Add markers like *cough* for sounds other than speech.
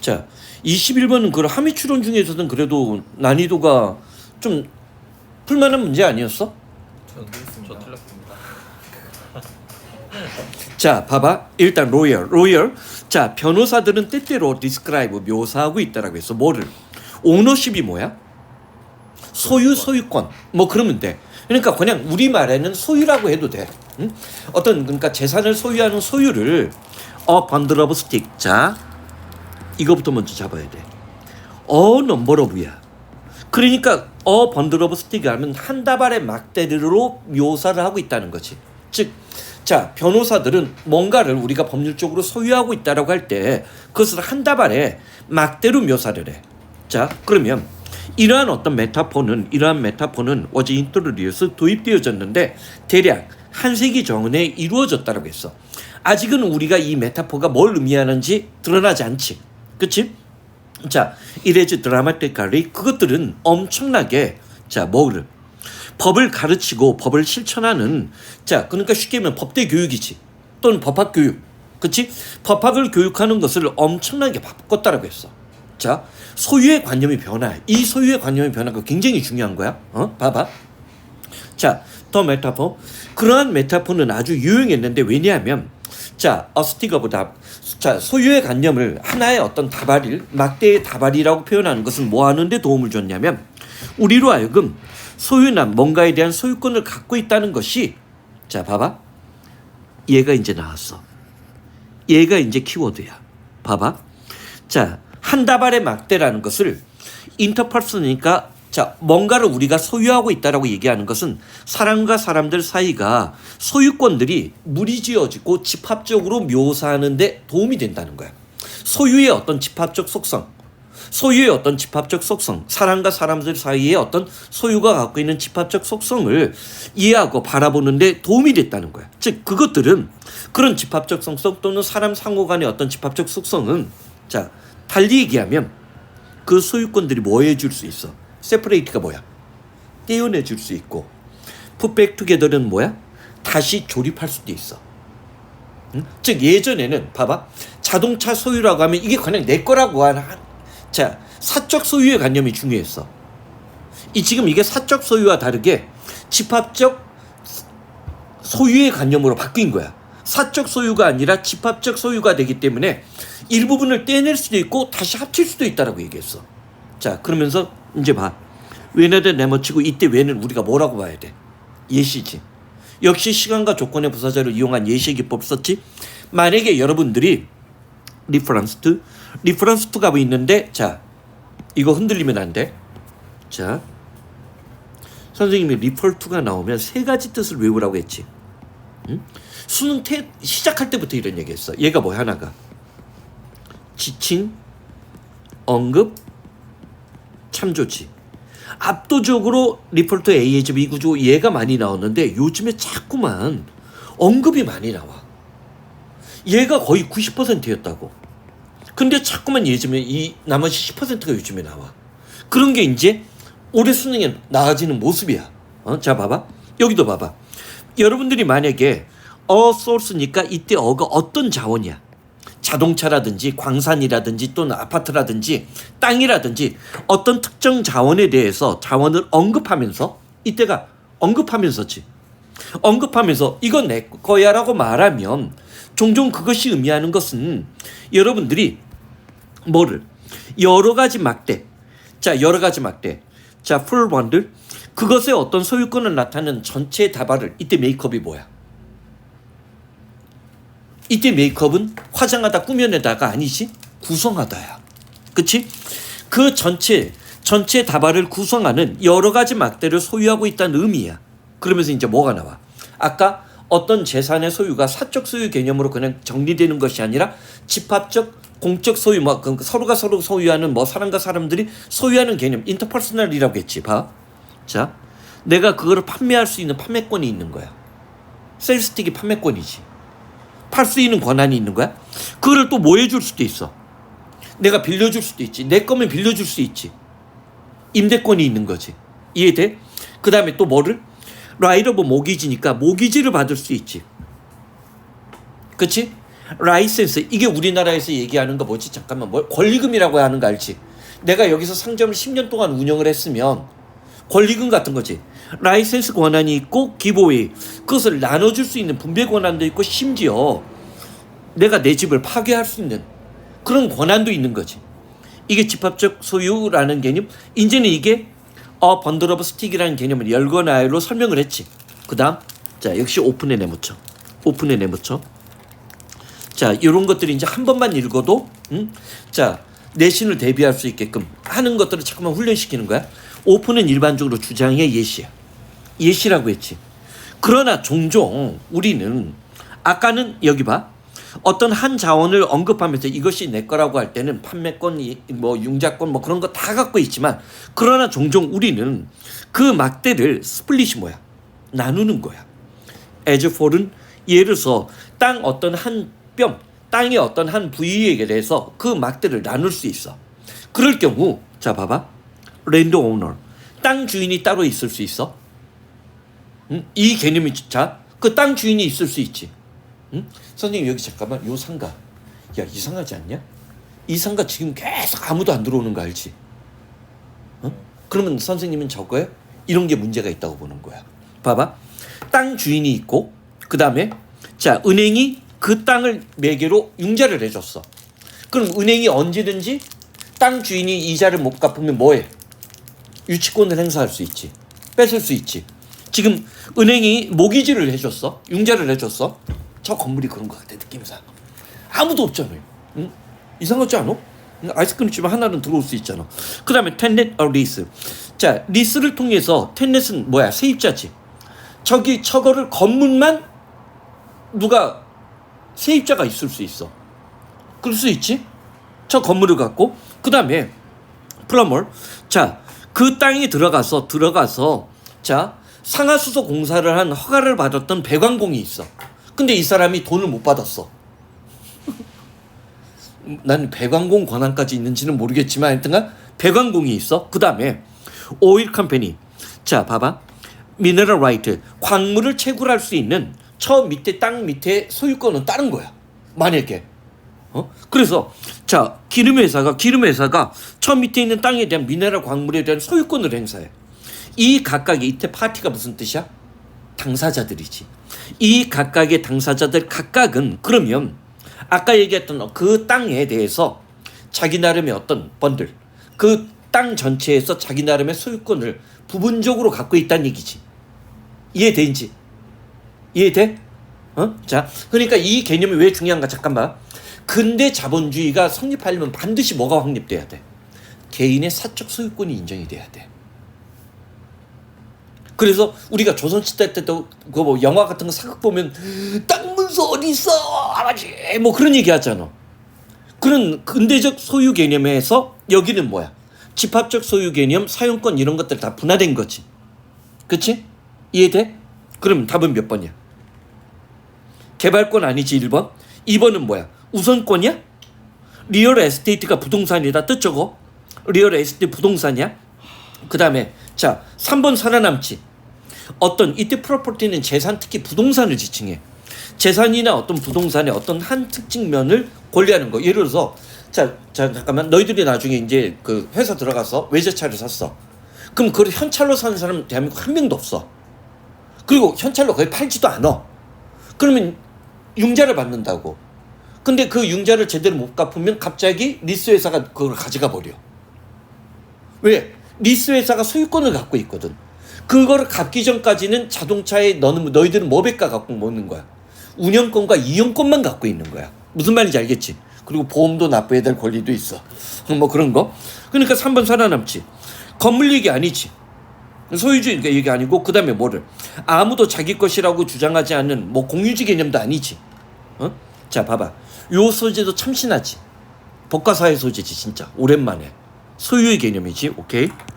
자, 21번은 그 함의 추론 중에서는 그래도 난이도가 좀 풀만한 문제 아니었어? 저 틀렸습니다. *laughs* 자, 봐봐. 일단 로열, 로열. 자, 변호사들은 때때로 디스크라이브 묘사하고 있다라고 했어. 뭐를? 오너십이 뭐야? 소유, 소유권. 뭐 그러면 돼. 그러니까 그냥 우리 말에는 소유라고 해도 돼. 응? 어떤 그러니까 재산을 소유하는 소유를 어 번들 오브 스틱. 자, 이거부터 먼저 잡아야 돼. 어 넘버 오브야. 그러니까 어 번들 오브 스틱 하면 한 다발의 막대리로 묘사를 하고 있다는 거지. 즉, 자 변호사들은 뭔가를 우리가 법률적으로 소유하고 있다라고 할 때 그것을 한 다발의 막대로 묘사를 해. 자 그러면 이러한 어떤 메타포는 이러한 메타포는 어제 인트로듀스 도입되어졌는데 대략 한 세기 전에 이루어졌다라고 했어. 아직은 우리가 이 메타포가 뭘 의미하는지 드러나지 않지. 그치? 자, 이래지 드라마틱하리 그것들은 엄청나게 자 뭐를? 법을 가르치고 법을 실천하는 자 그러니까 쉽게 말하면 법대 교육이지. 또는 법학 교육. 그치? 법학을 교육하는 것을 엄청나게 바꿨다라고 했어. 자 소유의 관념의 변화. 이 소유의 관념의 변화가 굉장히 중요한 거야. 어? 봐봐. 자 더 메타포. 그러한 메타포는 아주 유용했는데 왜냐하면 자 어스티거보다 자 소유의 관념을 하나의 어떤 다발일 막대의 다발이라고 표현하는 것은 뭐 하는데 도움을 줬냐면 우리로 하여금 소유나 뭔가에 대한 소유권을 갖고 있다는 것이 자 봐봐. 얘가 이제 나왔어. 얘가 이제 키워드야. 봐봐. 자 한 다발의 막대라는 것을 인터퍼스니까 자 뭔가를 우리가 소유하고 있다라고 얘기하는 것은 사람과 사람들 사이가 소유권들이 무리지어지고 집합적으로 묘사하는데 도움이 된다는 거야 소유의 어떤 집합적 속성 소유의 어떤 집합적 속성, 사람과 사람들 사이의 어떤 소유가 갖고 있는 집합적 속성을 이해하고 바라보는데 도움이 됐다는 거야. 즉 그것들은 그런 집합적 속성 또는 사람 상호 간의 어떤 집합적 속성은 자 달리 얘기하면 그 소유권들이 뭐 해줄 수 있어? 세퍼레이트가 뭐야? 떼어내 줄 수 있고 풋백 투게더는 뭐야? 다시 조립할 수도 있어. 응? 즉 예전에는 봐봐 자동차 소유라고 하면 이게 그냥 내 거라고 하는 한- 자 사적 소유의 관념이 중요했어. 이 지금 이게 사적 소유와 다르게 집합적 소유의 관념으로 바뀐 거야. 사적 소유가 아니라 집합적 소유가 되기 때문에 일부분을 떼낼 수도 있고 다시 합칠 수도 있다라고 얘기했어. 자 그러면서 이제 봐. 왜네들 내모치고 이때 왜는 우리가 뭐라고 봐야 돼? 예시지. 역시 시간과 조건의 부사절을 이용한 예시 기법 썼지. 만약에 여러분들이 리퍼런스 투 리퍼런스 투가 뭐 있는데 자 이거 흔들리면 안 돼. 자 선생님이 리퍼 투가 나오면 세 가지 뜻을 외우라고 했지. 응? 수능 태, 시작할 때부터 이런 얘기했어. 얘가 뭐야 하나가 지칭, 언급, 참조지. 압도적으로 리포트 AH 미구조 얘가 많이 나오는데 요즘에 자꾸만 언급이 많이 나와. 얘가 거의 90%였다고. 근데 자꾸만 요즘에 이 나머지 10%가 요즘에 나와. 그런 게 이제 올해 수능에 나아지는 모습이야. 어? 자 봐봐. 여기도 봐봐. 여러분들이 만약에 어 소스니까 이때 어가 어떤 자원이야? 자동차라든지 광산이라든지 또는 아파트라든지 땅이라든지 어떤 특정 자원에 대해서 자원을 언급하면서 이때가 언급하면서지. 언급하면서 이건 내 거야라고 말하면 종종 그것이 의미하는 것은 여러분들이 뭐를? 여러 가지 막대. 자 여러 가지 막대. 자 풀번들 그것의 어떤 소유권을 나타내는 전체 다발을 이때 메이크업이 뭐야 이때 메이크업은 화장하다 꾸며내다가 아니지 구성하다야 그치 그 전체 전체 다발을 구성하는 여러 가지 막대를 소유하고 있다는 의미야 그러면서 이제 뭐가 나와 아까 어떤 재산의 소유가 사적 소유 개념으로 그냥 정리되는 것이 아니라 집합적 공적 소유 뭐그 서로가 서로 소유하는 뭐 사람과 사람들이 소유하는 개념 인터퍼스널이라고 했지 봐. 자, 내가 그거를 판매할 수 있는 판매권이 있는 거야. 셀스틱이 판매권이지. 팔 수 있는 권한이 있는 거야. 그거를 또 뭐 해줄 수도 있어. 내가 빌려줄 수도 있지. 내 거면 빌려줄 수 있지. 임대권이 있는 거지. 이해돼? 그 다음에 또 뭐를? 라이더브 모기지니까 모기지를 받을 수 있지. 그치? 라이센스 이게 우리나라에서 얘기하는 거 뭐지? 잠깐만 뭐 권리금이라고 하는 거 알지? 내가 여기서 상점을 10년 동안 운영을 했으면 권리금 같은 거지. 라이센스 권한이 있고 기보위 그것을 나눠줄 수 있는 분배 권한도 있고 심지어 내가 내 집을 파괴할 수 있는 그런 권한도 있는 거지. 이게 집합적 소유라는 개념. 이제는 이게 어 번들 오브 스틱이라는 개념을 열거나열로 설명을 했지. 그다음 자 역시 오픈에 내묻혀. 오픈에 내묻혀. 자 이런 것들이 이제 한 번만 읽어도 음? 자 내신을 대비할 수 있게끔 하는 것들을 잠깐만 훈련시키는 거야. 오픈은 일반적으로 주장의 예시야. 예시라고 했지. 그러나 종종 우리는 아까는 여기 봐. 어떤 한 자원을 언급하면서 이것이 내 거라고 할 때는 판매권, 이- 뭐 융자권 뭐 그런 거 다 갖고 있지만 그러나 종종 우리는 그 막대를 스플릿이 뭐야? 나누는 거야. 에즈폴은 예를 들어서 땅 어떤 한 뼘, 땅의 어떤 한 부위에 대해서 그 막대를 나눌 수 있어. 그럴 경우 자 봐봐. 랜드 오너 땅 주인이 따로 있을 수 있어. 응? 이 개념이 자 그 땅 주인이 있을 수 있지. 응? 선생님 여기 잠깐만 요 상가 야 이상하지 않냐? 이 상가 지금 계속 아무도 안 들어오는 거 알지? 어? 그러면 선생님은 저거에 이런 게 문제가 있다고 보는 거야. 봐봐. 땅 주인이 있고 그 다음에 자 은행이 그 땅을 매개로 융자를 해줬어. 그럼 은행이 언제든지 땅 주인이 이자를 못 갚으면 뭐해? 유치권을 행사할 수 있지. 뺏을 수 있지. 지금 은행이 모기지를 해줬어. 융자를 해줬어. 저 건물이 그런 것 같아 느낌상. 아무도 없잖아요. 응? 이상하지 않아? 응, 아이스크림 집 하나는 들어올 수 있잖아. 그 다음에 텐넷 어 리스. 자 리스를 통해서 텐넷은 뭐야 세입자지. 저기 저거를 건물만 누가 세입자가 있을 수 있어. 그럴 수 있지. 저 건물을 갖고 그 다음에 플러멀 자 그 땅에 들어가서 들어가서 자 상하수소 공사를 한 허가를 받았던 배관공이 있어. 근데 이 사람이 돈을 못 받았어. 난 배관공 권한까지 있는지는 모르겠지만 하여튼간 배관공이 있어. 그 다음에 오일 컴퍼니. 자 봐봐. 미네랄 라이트 광물을 채굴할 수 있는 저 밑에 땅 밑에 소유권은 다른 거야. 만약에 어? 그래서 자 기름 회사가 기름 회사가 저 밑에 있는 땅에 대한 미네랄 광물에 대한 소유권을 행사해. 이 각각의 이때 파티가 무슨 뜻이야? 당사자들이지. 이 각각의 당사자들 각각은 그러면 아까 얘기했던 그 땅에 대해서 자기 나름의 어떤 번들 그 땅 전체에서 자기 나름의 소유권을 부분적으로 갖고 있다는 얘기지. 이해되는지? 이해돼? 어? 자, 그러니까 이 개념이 왜 중요한가 잠깐만. 근대 자본주의가 성립하려면 반드시 뭐가 확립돼야 돼? 개인의 사적 소유권이 인정이 돼야 돼. 그래서 우리가 조선시대 때도 그 뭐 영화 같은 거 사극 보면 땅 문서 어디 있어 아버지 뭐 그런 얘기 하잖아. 그런 근대적 소유 개념에서 여기는 뭐야? 집합적 소유 개념, 사용권 이런 것들 다 분화된 거지. 그치? 이해돼? 그럼 답은 몇 번이야? 개발권 아니지 1번? 2번은 뭐야? 우선권이야? 리얼 에스테이트가 부동산이다 뜻 적어? 리얼 에스테이트 부동산이야? 그 다음에 자 3번 살아남지. 어떤 이때 프로퍼티는 재산 특히 부동산을 지칭해. 재산이나 어떤 부동산의 어떤 한 특징면을 권리하는 거. 예를 들어서 자, 자 잠깐만. 너희들이 나중에 이제 그 회사 들어가서 외제차를 샀어. 그럼 그걸 현찰로 사는 사람 대한민국 한 명도 없어. 그리고 현찰로 거의 팔지도 않아. 그러면 융자를 받는다고 근데 그 융자를 제대로 못 갚으면 갑자기 리스 회사가 그걸 가져가 버려 왜? 리스 회사가 소유권을 갖고 있거든. 그거를 갚기 전까지는 자동차에 너는 너희들은 뭐백가 갖고 먹는 거야. 운영권과 이용권만 갖고 있는 거야. 무슨 말인지 알겠지? 그리고 보험도 납부해야 될 권리도 있어. 뭐 그런 거. 그러니까 3번 살아남지. 건물 얘기 아니지. 소유주의 얘기 아니고 그 다음에 뭐를 아무도 자기 것이라고 주장하지 않는 뭐 공유지 개념도 아니지. 어? 자 봐봐. 요 소재도 참신하지. 법과사회 소재지 진짜 오랜만에. 소유의 개념이지. 오케이.